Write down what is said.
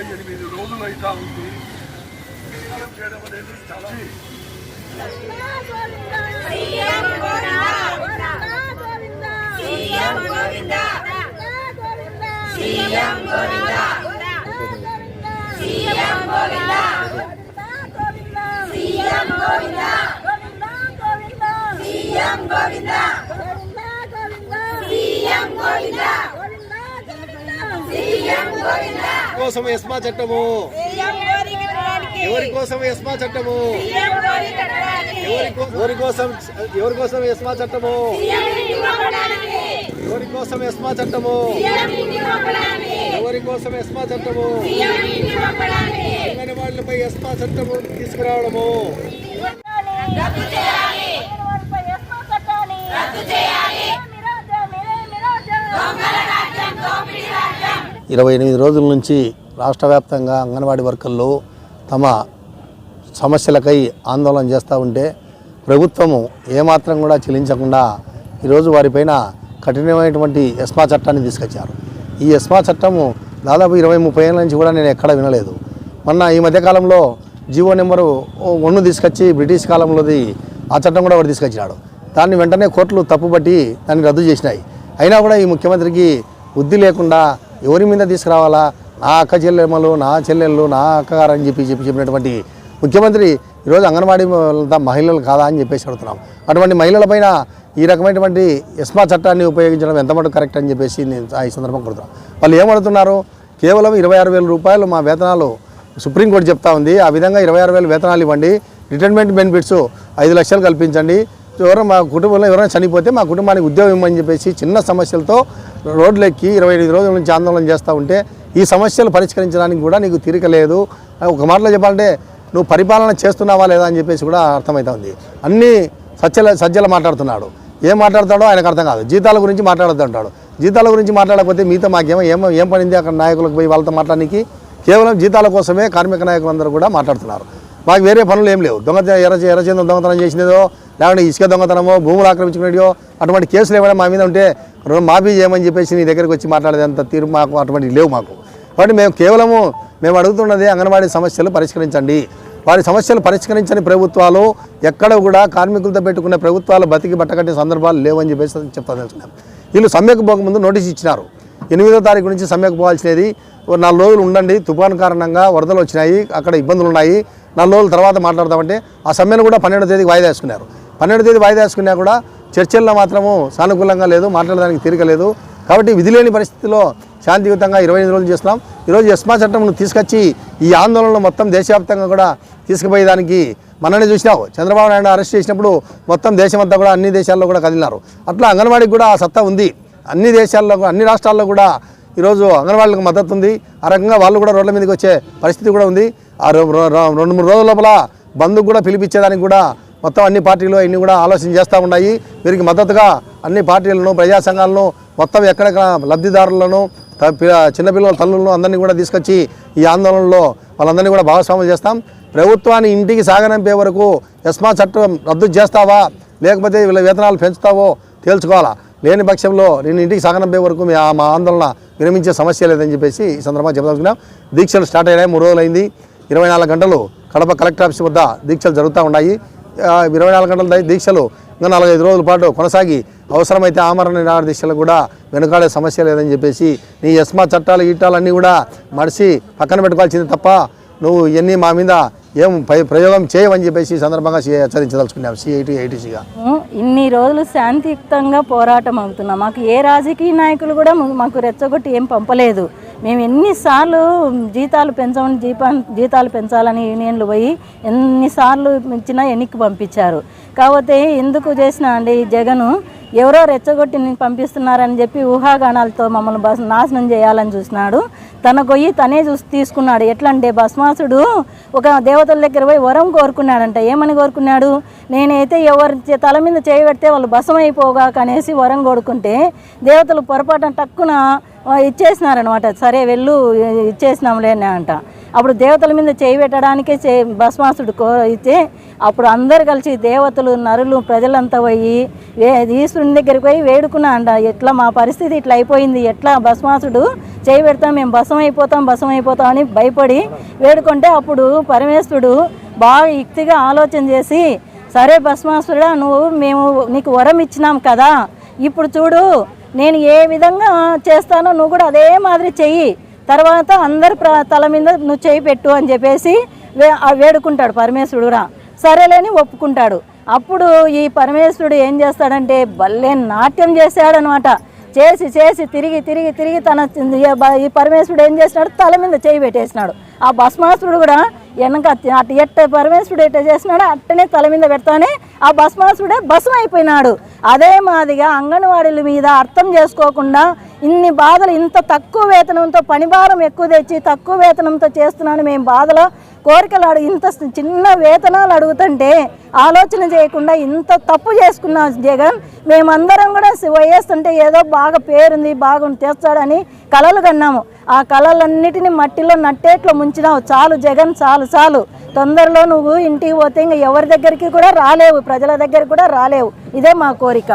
ఇరవై ఎనిమిది రోజులు అవుతా ఉంది. చేయడం అనేది చాలా కోసం ఎస్మా చట్టము. ఎవరి కోసం ఎస్మా చట్టము? ఎవరి కోసం ఎవరి కోసం ఎస్మా చట్టము? ఎవరి కోసం ఎస్మా చట్టము? ఎవరి కోసం ఎస్మా చట్టము? అంగన్వాడీలపై ఎస్మా చట్టము తీసుకురావడము. ఇరవై ఎనిమిది రోజుల నుంచి రాష్ట్ర వ్యాప్తంగా అంగన్వాడీ వర్కర్లు తమ సమస్యలకై ఆందోళన చేస్తూ ఉంటే ప్రభుత్వము ఏమాత్రం కూడా చెల్లించకుండా ఈరోజు వారిపైన కఠినమైనటువంటి ఎస్మా చట్టాన్ని తీసుకొచ్చారు. ఈ ఎస్మా చట్టము దాదాపు ఇరవై ముప్పై ఏళ్ళ నుంచి కూడా నేను ఎక్కడ వినలేదు. మొన్న ఈ మధ్యకాలంలో జీవో నెంబరు ఒన్ను తీసుకొచ్చి బ్రిటిష్ కాలంలోది ఆ చట్టం కూడా వాడు తీసుకొచ్చినాడు. దాన్ని వెంటనే కోర్టులు తప్పుబట్టి దాన్ని రద్దు చేసినాయి. అయినా కూడా ఈ ముఖ్యమంత్రికి బుద్ధి లేకుండా ఎవరి మీద తీసుకురావాలా? నా అక్క చెల్లెమ్మలు నా చెల్లెళ్ళు నా అక్కగారు అని చెప్పి చెప్పి చెప్పినటువంటి ముఖ్యమంత్రి ఈరోజు అంగన్వాడీ మహిళలు కాదా అని చెప్పేసి అడుగుతున్నాం. అటువంటి మహిళలపైన ఈ రకమైనటువంటి ఎస్మా చట్టాన్ని ఉపయోగించడం ఎంత మటుకు కరెక్ట్ అని చెప్పేసి నేను ఈ సందర్భం కొడుతున్నాను వాళ్ళు ఏమడుతున్నారు? కేవలం ఇరవై ఆరు వేల రూపాయలు మా వేతనాలు సుప్రీంకోర్టు చెప్తా ఉంది. ఆ విధంగా ఇరవై ఆరు వేలు వేతనాలు ఇవ్వండి. రిటైర్మెంట్ బెనిఫిట్స్ ఐదు లక్షలు కల్పించండి. ఎవరో మా కుటుంబంలో ఎవరైనా చనిపోతే మా కుటుంబానికి ఉద్యోగం ఇవ్వమని చెప్పేసి చిన్న సమస్యలతో రోడ్లెక్కి ఇరవై ఎనిమిది రోజుల నుంచి ఆందోళన చేస్తూ ఉంటే ఈ సమస్యలు పరిష్కరించడానికి కూడా నీకు తీరిక లేదు. ఒక మాటలో చెప్పాలంటే నువ్వు పరిపాలన చేస్తున్నావా లేదా అని చెప్పేసి కూడా అర్థమవుతుంది అన్నీ సజ్జల సజ్జల మాట్లాడుతున్నాడు. ఏం మాట్లాడతాడో ఆయనకు అర్థం కాదు. జీతాల గురించి మాట్లాడుతుంటాడు జీతాల గురించి మాట్లాడకపోతే మీతో మాకేమో ఏం ఏం పడింది? అక్కడ నాయకులకు పోయి వాళ్ళతో మాట్లాడడానికి కేవలం జీతాల కోసమే కార్మిక నాయకులందరూ కూడా మాట్లాడుతున్నారు. మాకు వేరే పనులు ఏం లేవు. దొంగత ఎర్ర ఎర్రచేందం దొంగతనం చేసినదో లేకుంటే ఇసుక దొంగతనమో భూములు ఆక్రమించుకునేదో అటువంటి కేసులు ఏమైనా మా మీద ఉంటే రుణం మాఫీ చేయమని చెప్పేసి నీ దగ్గరికి వచ్చి మాట్లాడేంత తీరు మాకు అటువంటివి లేవు మాకు. కాబట్టి మేము కేవలము మేము అడుగుతున్నది అంగన్వాడీ సమస్యలు పరిష్కరించండి. వారి సమస్యలు పరిష్కరించని ప్రభుత్వాలు ఎక్కడ కూడా కార్మికులతో పెట్టుకునే ప్రభుత్వాలు బతికి బట్టకట్టే సందర్భాలు లేవని చెప్పేసి చెప్తాను వీళ్ళు సమ్మెకు పోకముందు నోటీస్ ఇచ్చినారు. ఎనిమిదో తారీఖు నుంచి సమ్మెకు పోవాల్సినది నాలుగు రోజులు ఉండండి. తుఫాన్ కారణంగా వరదలు వచ్చినాయి అక్కడ ఇబ్బందులు ఉన్నాయి. నాలుగు రోజుల తర్వాత మాట్లాడదామంటే ఆ సమ్మెను కూడా పన్నెండో తేదీకి వాయిదా వేసుకున్నారు. పన్నెండో తేదీ వాయిదా వేసుకున్నా కూడా చర్చల్లో మాత్రము సానుకూలంగా లేదు మాట్లాడడానికి తీరిక లేదు. కాబట్టి విధి లేని పరిస్థితిలో శాంతియుతంగా ఇరవై ఐదు రోజులు చేస్తున్నాం. ఈరోజు ఎస్మా చట్టంను తీసుకొచ్చి ఈ ఆందోళనలు మొత్తం దేశవ్యాప్తంగా కూడా తీసుకుపోయేదానికి మననే చూసినావు. చంద్రబాబు నాయుడు అరెస్ట్ చేసినప్పుడు మొత్తం దేశమంతా కూడా అన్ని దేశాల్లో కూడా కదిలినారు. అట్లా అంగన్వాడీకి కూడా ఆ సత్తా ఉంది. అన్ని దేశాల్లో అన్ని రాష్ట్రాల్లో కూడా ఈరోజు అంగన్వాడీలకు మద్దతు ఉంది. ఆ రకంగా వాళ్ళు కూడా రోడ్ల మీదకి వచ్చే పరిస్థితి కూడా ఉంది. ఆ రో- రో- రో- రెండు మూడు రోజుల లోపల బంధుకు కూడా పిలిపించేదానికి కూడా మొత్తం అన్ని పార్టీలు అన్నీ కూడా ఆలోచన చేస్తూ ఉన్నాయి. వీరికి మద్దతుగా అన్ని పార్టీలను ప్రజా సంఘాలను మొత్తం ఎక్కడెక్కడ లబ్ధిదారులను చిన్నపిల్లల తల్లులను అందరినీ కూడా తీసుకొచ్చి ఈ ఆందోళనలో వాళ్ళందరినీ కూడా భాగస్వాములు చేస్తాం. ప్రభుత్వాన్ని ఇంటికి సాగనంపే వరకు ఎస్మా చట్టం రద్దు చేస్తావా? లేకపోతే వీళ్ళ వేతనాలు పెంచుతావో తేల్చుకోవాలా? లేని పక్షంలో నేను ఇంటికి సాగనంపే వరకు మా ఆందోళన విరమించే సమస్య లేదని చెప్పేసి ఈ సందర్భంగా చెప్పదలుచుకున్నాం. దీక్షలు స్టార్ట్ అయినాయి మూడు రోజులైంది. ఇరవై నాలుగు గంటలు కడప కలెక్టర్ ఆఫీస్ వద్ద దీక్షలు జరుగుతూ ఉన్నాయి. ఇరవై నాలుగు గంటల దీక్షలు ఇంకా నాలుగైదు రోజుల పాటు కొనసాగి అవసరమైతే ఆమరణ నిరాహార దీక్షలు కూడా వెనుకాడే సమస్య లేదని చెప్పేసి నీ యస్మా చట్టాలు గీటాలన్నీ కూడా మడిసి పక్కన పెట్టుకోవాల్సింది తప్ప నువ్వు ఇవన్నీ మా మీద ఏం పై- ప్రయోగం చేయవని చెప్పేసి సందర్భంగా హెచ్చరించదలుచుకున్నాం సిఐటి ఐటీసీగా ఇన్ని రోజులు శాంతియుక్తంగా పోరాటం అవుతున్నాం. మాకు ఏ రాజకీయ నాయకులు కూడా మాకు రెచ్చగొట్టి ఏం పంపలేదు. మేము ఎన్నిసార్లు జీతాలు పెంచమని జీపా జీతాలు పెంచాలని యూనియన్లు పోయి ఎన్నిసార్లు ఇచ్చినా ఎన్నికి పంపించారు. కాకపోతే ఎందుకు చేసినా అండి జగను ఎవరో రెచ్చగొట్టి పంపిస్తున్నారని చెప్పి ఊహాగానాలతో మమ్మల్ని బస్ నాశనం చేయాలని చూసినాడు. తన గొయ్యి తనే చూసి తీసుకున్నాడు. ఎట్లా అంటే భస్మాసుడు ఒక దేవతల దగ్గర పోయి వరం కోరుకున్నాడంట. ఏమని కోరుకున్నాడు? నేనైతే ఎవరి చే- తల మీద చేయబెడితే వాళ్ళు భసమైపోగాక అనేసి వరం కోరుకుంటే దేవతలు పొరపాటున టక్కున ఇచ్చేసినారనమాట సరే వెళ్ళు ఇచ్చేసినాంలే అంట. అప్పుడు దేవతల మీద చేయి పెట్టడానికే చే భస్మాసుడు కో అయితే అప్పుడు అందరు కలిసి దేవతలు నరులు ప్రజలంతా పోయి వే ఈశ్వరుని దగ్గరికి పోయి వేడుకున్నా అంట. ఎట్లా మా పరిస్థితి ఇట్లా అయిపోయింది ఎట్లా భస్మాసుడు చేయి పెడతాం మేము భసం అయిపోతాం భసం అయిపోతాం అని భయపడి వేడుకుంటే అప్పుడు పరమేశ్వరుడు బాగా యుక్తిగా ఆలోచన చేసి సరే భస్మాసురుడా నువ్వు మేము నీకు వరం ఇచ్చినాం కదా ఇప్పుడు చూడు నేను ఏ విధంగా చేస్తానో నువ్వు కూడా అదే మాదిరి చెయ్యి. తర్వాత అందరి ప్ర తల మీద నువ్వు చేయి పెట్టు అని చెప్పేసి వే వేడుకుంటాడు పరమేశ్వరుడు రా సరేలేని ఒప్పుకుంటాడు. అప్పుడు ఈ పరమేశ్వరుడు ఏం చేస్తాడంటే భలే నాట్యం చేశాడనమాట. చేసి చేసి తిరిగి తిరిగి తిరిగి తన ఈ పరమేశ్వరుడు ఏం చేసినాడు? తల మీద చేయి పెట్టేసినాడు. ఆ భస్మాసురుడు కూడా వెనక అటు ఎట్ట పరమేశ్వరుడు ఎట్ట చేసినాడో అట్టనే తల మీద పెడతానే ఆ భస్మాసురుడే భస్మం అయిపోయినాడు. అదే మాదిగా అంగన్వాడీల మీద అర్థం చేసుకోకుండా ఇన్ని బాధలు ఇంత తక్కువ వేతనంతో పనిభారం ఎక్కువ తెచ్చి తక్కువ వేతనంతో చేస్తున్నాను మేము బాధలో కోరికలు అడుగు ఇంత చిన్న వేతనాలు అడుగుతుంటే ఆలోచన చేయకుండా ఇంత తప్పు చేసుకున్నాం జగన్. మేమందరం కూడా వైఎస్ అంటే ఏదో బాగా పేరుంది బాగా తెస్తాడని కలలు కన్నాము. ఆ కళలన్నిటిని మట్టిలో నట్టేట్లో ముంచినావు. చాలు జగన్ చాలు చాలు. తొందరలో నువ్వు ఇంటికి పోతే ఇంకా ఎవరి దగ్గరికి కూడా రాలేవు ప్రజల దగ్గరికి కూడా రాలేవు. ఇదే మా కోరిక.